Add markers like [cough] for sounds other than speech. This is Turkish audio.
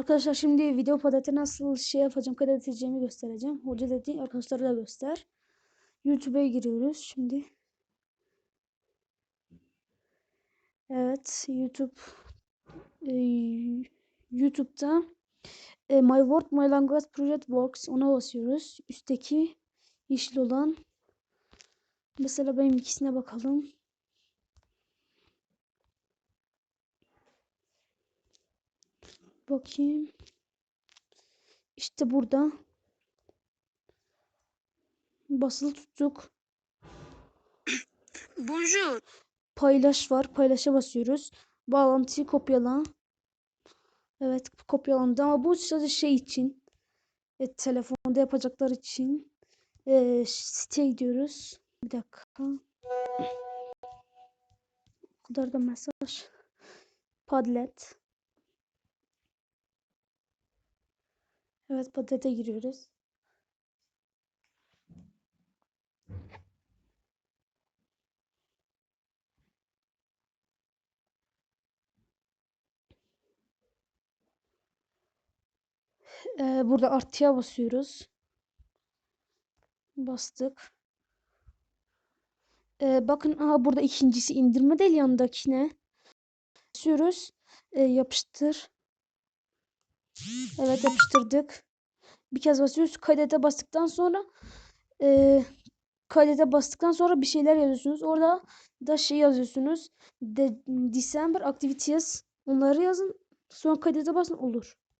Arkadaşlar şimdi video padete nasıl şey yapacağım kaydedeceğimi göstereceğim. Hoca dedi arkadaşlara da göster. YouTube'a giriyoruz şimdi. Evet YouTube e, YouTube'da e, My Word My Language Project Works ona basıyoruz. Üstteki yeşil olan mesela benim ikisine bakalım. Bakayım. İşte burada. Basılı tuttuk. [coughs] Bonjour. Paylaş var. Paylaşa basıyoruz. Bağlantıyı kopyala. Evet kopyalandı ama bu sadece şey için. Evet, telefonda yapacaklar için. Ee, siteye gidiyoruz. Bir dakika. O kadar da mesaj. Padlet. Evet Padlet'e giriyoruz. Ee, burada artıya basıyoruz. Bastık. Ee, bakın aha burada ikincisi indirme değil yanındakine. Basıyoruz. Ee, yapıştır. Evet yapıştırdık. Bir kez basıyoruz. Kaydete bastıktan sonra e, kaydete bastıktan sonra bir şeyler yazıyorsunuz. Orada da şey yazıyorsunuz. De, December activities onları yazın. Sonra kaydete basın olur.